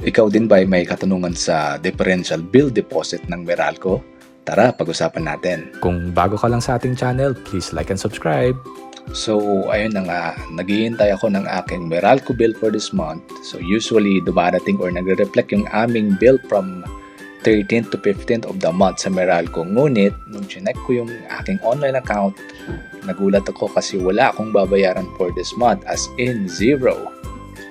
Ikaw din ba ay may katanungan sa differential bill deposit ng Meralco? Tara, pag-usapan natin. Kung bago ka lang sa ating channel, please like and subscribe. So, ayun na nga, naghihintay ako ng aking Meralco bill for this month. So, usually, dumarating or nagre-reflect yung aming bill from 13th to 15th of the month sa Meralco. Ngunit, nung chinek ko yung aking online account, nagulat ako kasi wala akong babayaran for this month as in zero.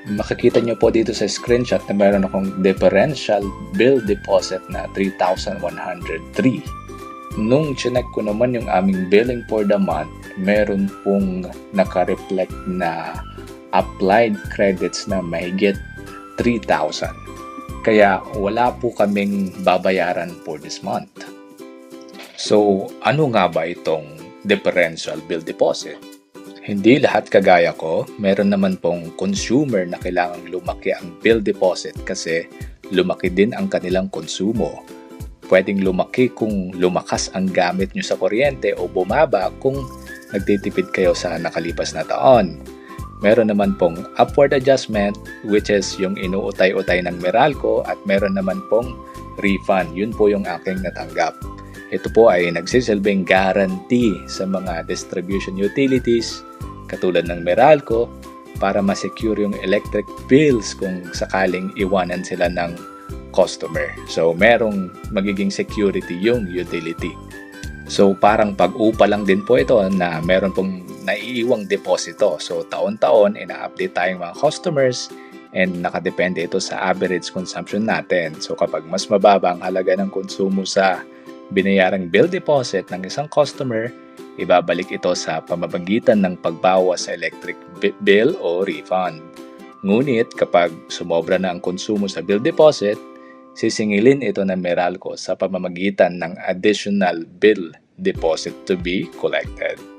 Makikita nyo po dito sa screenshot na meron akong differential bill deposit na 3,103. Nung chinek ko naman yung aming billing for the month, meron pong naka-reflect na applied credits na mahigit 3,000. Kaya wala po kaming babayaran for this month. So, ano nga ba itong differential bill deposit? Hindi lahat kagaya ko, meron naman pong consumer na kailangang lumaki ang bill deposit kasi lumaki din ang kanilang konsumo. Pwedeng lumaki kung lumakas ang gamit nyo sa kuryente o bumaba kung nagtitipid kayo sa nakalipas na taon. Meron naman pong upward adjustment which is yung inuutay-utay ng Meralco at meron naman pong refund. Yun po yung aking natanggap. Ito po ay nagsisilbing guarantee sa mga distribution utilities katulad ng Meralco para ma-secure yung electric bills kung sakaling iwanan sila ng customer. So, merong magiging security yung utility. So, parang pag-upa lang din po ito na meron pong naiiwang deposito. So, taon-taon, ina-update tayong mga customers and nakadepende ito sa average consumption natin. So, kapag mas mababa ang halaga ng konsumo sa binayarang bill deposit ng isang customer, ibabalik ito sa pamamagitan ng pagbawas sa electric bi- bill o refund. Ngunit kapag sumobra na ang konsumo sa bill deposit, sisingilin ito ng Meralco sa pamamagitan ng additional bill deposit to be collected.